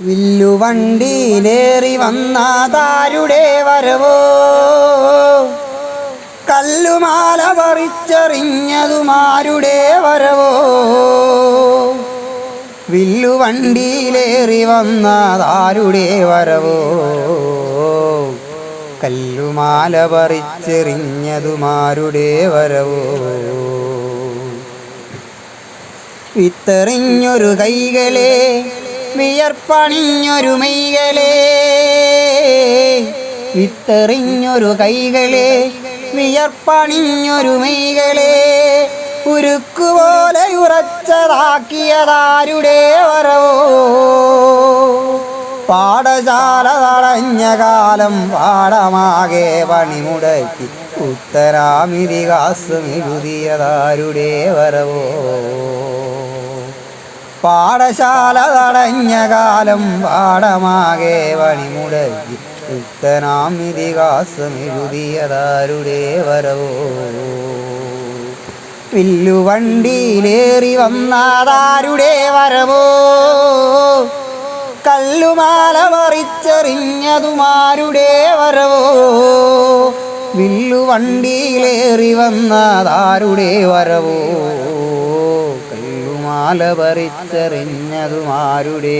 വില്ലുവണ്ടിയിലേറി വന്നാതാരുടെ വരവോ? കല്ലുമാല പറിച്ചെറിഞ്ഞതുമാരുടെ വരവോ? വില്ലുവണ്ടിയിലേറി വന്നതാരുടെ വരവോ? കല്ലുമാല പറിച്ചെറിഞ്ഞതുമാരുടെ വരവോ? വിത്തെറിഞ്ഞൊരു കൈകളെ വിയർപ്പണിഞ്ഞൊരു മൈകളെ വിത്തെറിഞ്ഞൊരു കൈകളെ വിയർപ്പണിഞ്ഞൊരു മൈകളെ ഉരുക്കുപോലെ ഉറച്ചതാക്കിയതാരുടെ വരവോ? പാടശാല തടഞ്ഞ കാലം പാടമാകെ പണിമുടക്കി ഉത്തരാമിതിഹാസം എഴുതിയതാരുടെ വരവോ? പാഠശാല തടഞ്ഞ കാലം പാഠമാകെ വഴിമുടക്കി. ഉത്തനാം ഇതിഹാസം എഴുതിയതാരുടെ വരവോ? വില്ലുവണ്ടിയിലേറി വന്നാതാരുടെ വരവോ? കല്ലുമാല മറിച്ചെറിഞ്ഞതുമാരുടെ വരവോ? വില്ലുവണ്ടിയിലേറി വന്നാതാരുടെ വരവോ? കല്ലുമാല പറിച്ചെറിഞ്ഞതുമാരുടെ